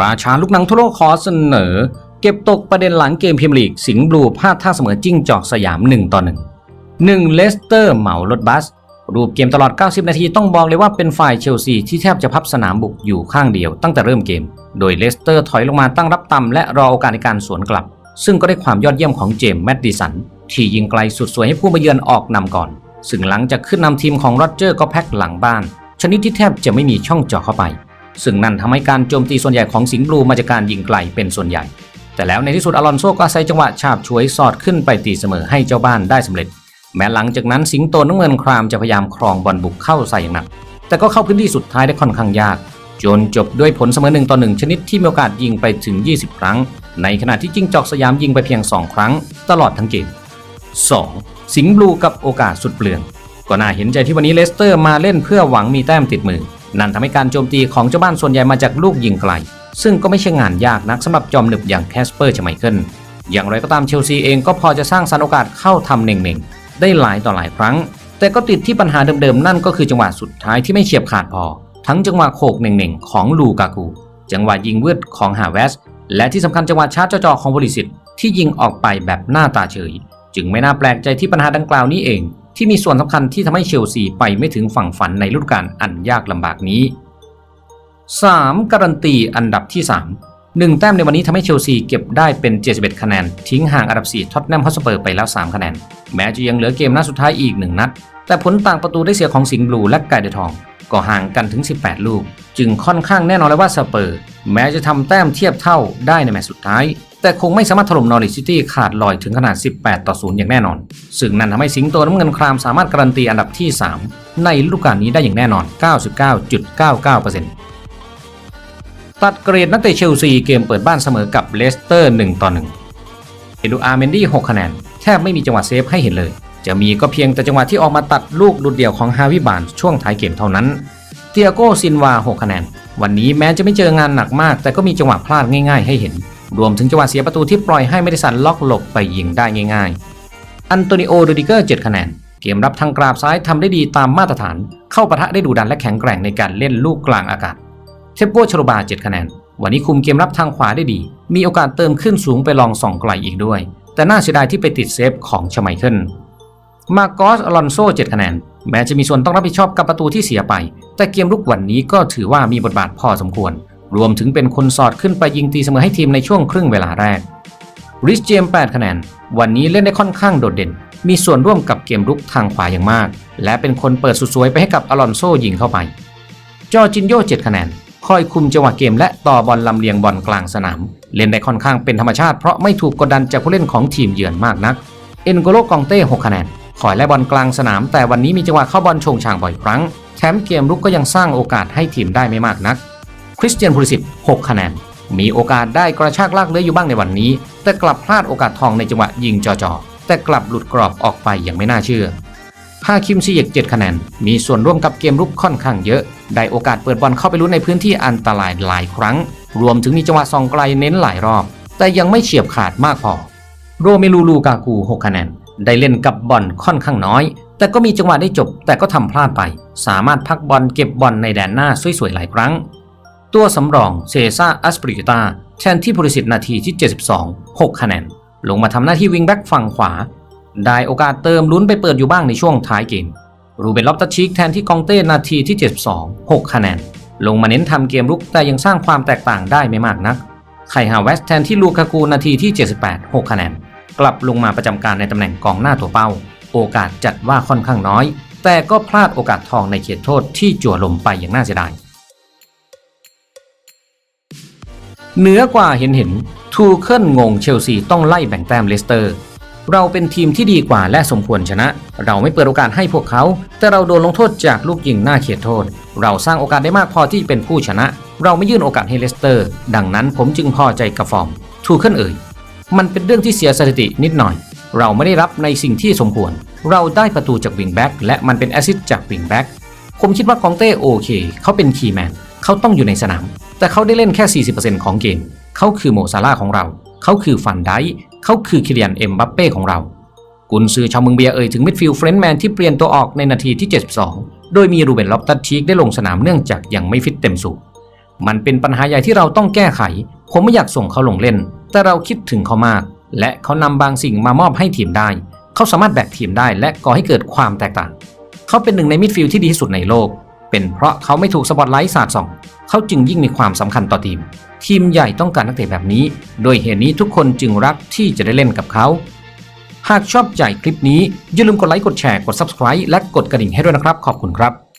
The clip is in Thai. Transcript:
ราชาลูกหนังทั่วโลกขอเสนอ เก็บตกประเด็นหลังเกมพรีเมียร์ลีก สิงห์บลูพลาดท่าเสมอจิ้งจอกสยาม1ต่อ1 1เลสเตอร์เหมารถบัส รูปเกมตลอด 90 นาทีต้องบอกเลยว่าเป็นฝ่ายเชลซีที่แทบจะพับสนามบุกอยู่ข้างเดียวตั้งแต่เริ่มเกม โดยเลสเตอร์ถอยลงมาตั้งรับต่ำและรอโอกาสในการสวนกลับ ซึ่งก็ได้ความยอดเยี่ยมของเจมส์แมดดิสันที่ยิงไกลสุดสวยให้ผู้มาเยือนออกนำก่อน ซึ่งหลังจากขึ้นนำทีมของโรเจอร์ก็แพ็คหลังบ้าน ชนิดที่แทบจะไม่มีช่องเจาะเข้าไป ซึ่งนั่นทำให้การโจมตีส่วนใหญ่ของสิงห์บลูมาจากการยิงไกลเป็นส่วนใหญ่ แต่แล้วในที่สุดอลอนโซก็อาศัยจังหวะฉาบฉวยสอดขึ้นไปตีเสมอให้เจ้าบ้านได้สำเร็จ แม้หลังจากนั้นสิงโตน้ำเงินครามจะพยายามครองบอลบุกเข้าใส่อย่างหนัก แต่ก็เข้าพื้นที่สุดท้ายได้ค่อนข้างยาก จนจบด้วยผลเสมอหนึ่งต่อหนึ่งชนิดที่มีโอกาสยิงไปถึง 20 ครั้ง ในขณะที่จิ้งจอกสยามยิงไปเพียง 2 ครั้ง ตลอดทั้งเกม 2. สิงห์บลูกับโอกาสสุดเปลืองก็น่าเห็นใจที่วันนี้เลสเตอร์มาเล่นเพื่อหวังมีแต้มติดมือ นั่นทำให้การโจมตีของเจ้าบ้านส่วนใหญ่มาจากลูกยิงไกล ซึ่งก็ไม่ใช่งานยากนักสำหรับจอมหนึบอย่างแคสเปอร์ชไมเคิลอย่างไรก็ตามเชลซีเองก็พอจะสร้างสรรค์โอกาสเข้าทำเน่งๆ ได้หลายต่อหลายครั้ง แต่ก็ติดที่ปัญหาเดิมๆ นั่นก็คือจังหวะสุดท้ายที่ไม่เฉียบขาดพอ ทั้งจังหวะโขกเน่งๆ ของลูกากู จังหวะยิงเวืดของฮาเวส และที่สำคัญจังหวะชาร์จจ่อของบริสิทธิ์ที่ยิงออกไปแบบหน้าตาเฉย จึงไม่น่าแปลกใจที่ปัญหาดังกล่าวนี้เอง ที่มีส่วนสำคัญที่ทำให้เชลซีไปไม่ถึงฝั่งฝันในฤดูกาลอันยากลำบากนี้ 3. การันตีอันดับที่ 3 1 แต้มในวันนี้ทำให้เชลซีเก็บได้เป็น 71 คะแนน ทิ้งห่างอันดับ 4ท็อตแนมฮอสเปอร์ไปแล้ว 3 คะแนน แม้จะยังเหลือเกมนัดสุดท้ายอีก 1 นัด แต่ผลต่างประตูได้เสียของสิงห์บลูและไก่เดอะทอง ก็ห่างกันถึง 18 ลูก จึงค่อนข้างแน่นอนเลยว่าสเปอร์ แม้จะทำแต้มเทียบเท่าได้ในแมตช์สุดท้าย แต่คงไม่สามารถถล่มนอริซิตี้ขาดลอยถึงขนาด 18 ต่อ 0 อย่างแน่นอน ซึ่งนั่นทำให้สิงโตน้ำเงินครามสามารถการันตีอันดับที่ 3 ในฤดูกาลนี้ได้อย่างแน่นอน 99.99%ตัดเกรดนักเตะเชลซีเกมเปิดบ้านเสมอกับเลสเตอร์ 1 ต่อ 1 เอดูอาร์เมนดี้ 6 คะแนน แทบไม่มีจังหวะเซฟให้เห็นเลย จะมีก็เพียงแต่จังหวะที่ออกมาตัดลูกหลุดเดี่ยวของฮาวิบานช่วงท้ายเกมเท่านั้น เตียโกซินวา 6 คะแนน วันนี้แม้จะไม่เจองานหนักมาก แต่ก็มีจังหวะพลาดง่าย ๆ ให้เห็น รวมถึงจังหวะเสียประตูที่ปล่อยให้ไม่ได้สันล็อกหลบไปยิงได้ง่ายๆ อันโตนิโอโดดิเกอร์ 7 คะแนน เกมรับทางกราบซ้ายทำได้ดีตามมาตรฐาน เข้าปะทะได้ดุดันและแข็งแกร่งในการเล่นลูกกลางอากาศ เทปโปชโรบา 7 คะแนน วันนี้คุมเกมรับทางขวาได้ดี มีโอกาสเติมขึ้นสูงไปลองส่องไกลอีกด้วย แต่น่าเสียดายที่ไปติดเซฟของชไมเคิล มาโกสอลอนโซ 7 คะแนน แม้จะมีส่วนต้องรับผิดชอบกับประตูที่เสียไป แต่เกมลุกวันนี้ก็ถือว่ามีบทบาทพอสมควร รวมถึงเป็นคนสอดขึ้นไปยิงตีเสมอให้ทีมในช่วงครึ่งเวลาแรกริชเจม8คะแนน วันนี้เล่นได้ค่อนข้างโดดเด่น มีส่วนร่วมกับเกมรุกทางขวาอย่างมาก และเป็นคนเปิดสุดสวยไปให้กับอลอนโซยิงเข้าไป จอจินโย7คะแนน คอยคุมจังหวะเกมและต่อบอลลำเลียงบอลกลางสนาม เล่นได้ค่อนข้างเป็นธรรมชาติเพราะไม่ถูกกดดันจากผู้เล่นของทีมเยือนมากนัก เอ็นโกโลกองเต้6คะแนน คอยไล่บอลกลางสนาม แต่วันนี้มีจังหวะเข้าบอลชงชางบ่อยครั้ง แถมเกมรุกก็ยังสร้างโอกาสให้ทีมได้ไม่มากนัก คริสเตียนพูลิสิต6คะแนน มีโอกาสได้กระชากลากเลื้อยอยู่บ้างในวันนี้ แต่กลับพลาดโอกาสทองในจังหวะยิงจอ่อๆแต่กลับหลุดกรอบออกไปอย่างไม่น่าเชื่อฮาคิมซีเยก7คะแนน มีส่วนร่วมกับเกมรุกค่อนข้างเยอะ ได้โอกาสเปิดบอลเข้าไปลุ้นในพื้นที่อันตรายหลายครั้ง รวมถึงมีจังหวะส่องไกลเน้นหลายรอบ แต่ยังไม่เฉียบขาดมากพอ โรเมลูลูกากู6คะแนน ได้เล่นกับบอลค่อนข้างน้อย แต่ก็มีจังหวะได้จบ แต่ก็ทำพลาดไป สามารถพักบอลเก็บบอลในแดนหน้าสวยๆหลายครั้ง ตัวสำรองเซซ่าอัสปริกตาแทนที่บริสิทธิ์นาทีที่ 72 6 คะแนน ลงมาทำหน้าที่วิงแบ็กฝั่งขวา ได้โอกาสเติมลุ้นไปเปิดอยู่บ้างในช่วงท้ายเกม รูเบนล็อบตัชิกแทนที่กองเต้นาทีที่ 72 6 คะแนน ลงมาเน้นทำเกมรุกแต่ยังสร้างความแตกต่างได้ไม่มากนัก ไคฮาเวสแทนที่ลูคากูนาทีที่ 78 6 คะแนน กลับลงมาประจำการในตำแหน่งกองหน้าตัวเป้า โอกาสจัดว่าค่อนข้างน้อย แต่ก็พลาดโอกาสทองในเขตโทษที่จั่วลมไปอย่างน่าเสียดาย เหนือกว่าเห็นเห็นทูเคิลงงเชลซีต้องไล่แบ่งแต้มเลสเตอร์ เราเป็นทีมที่ดีกว่าและสมควรชนะ เราไม่เปิดโอกาสให้พวกเขา แต่เราโดนลงโทษจากลูกยิงหน้าเขตโทษ เราสร้างโอกาสได้มากพอที่เป็นผู้ชนะ เราไม่ยื่นโอกาสให้เลสเตอร์ ดังนั้นผมจึงพอใจกับฟอร์มทูเคิลเอ่ยมันเป็นเรื่องที่เสียสถิตินิดหน่อย เราไม่ได้รับในสิ่งที่สมควร เราได้ประตูจากวิงแบ็กและมันเป็นแอซิสจากวิงแบ็กผมคิดว่ากองเต้โอเค เขาเป็นคีย์แมน เขาต้องอยู่ในสนาม แต่เขาได้เล่นแค่ 40%ของเกม เขาคือโมซาร่าของเรา เขาคือฟันไดเขาคือคิเลียนเอ็มบัปเป้ของเรา กุนซือชาวเมืองเบียเอ่ยถึงมิดฟิลด์เฟรนด์แมนที่เปลี่ยนตัวออกในนาทีที่ 72 โดยมีรูเบนล็อบตัดชีกได้ลงสนามเนื่องจากยังไม่ฟิตเต็มสูบมันเป็นปัญหาใหญ่ที่เราต้องแก้ไข ผมไม่อยากส่งเขาลงเล่น แต่เราคิดถึงเขามาก และเขานำบางสิ่งมามอบให้ทีมได้ เขาสามารถแบกทีมได้และก่อให้เกิดความแตกต่าง เขาเป็นหนึ่งในมิดฟิลด์ที่ดีที่สุดในโลก เป็นเพราะเขาไม่ถูกสปอตไลท์สาดส่อง เขาจึงยิ่งมีความสำคัญต่อทีม ทีมใหญ่ต้องการนักเตะแบบนี้ โดยเหตุนี้ทุกคนจึงรักที่จะได้เล่นกับเขา หากชอบใจคลิปนี้อย่าลืมกดไลค์กดแชร์กด Subscribe และกดกระดิ่งให้ด้วยนะครับ ขอบคุณครับ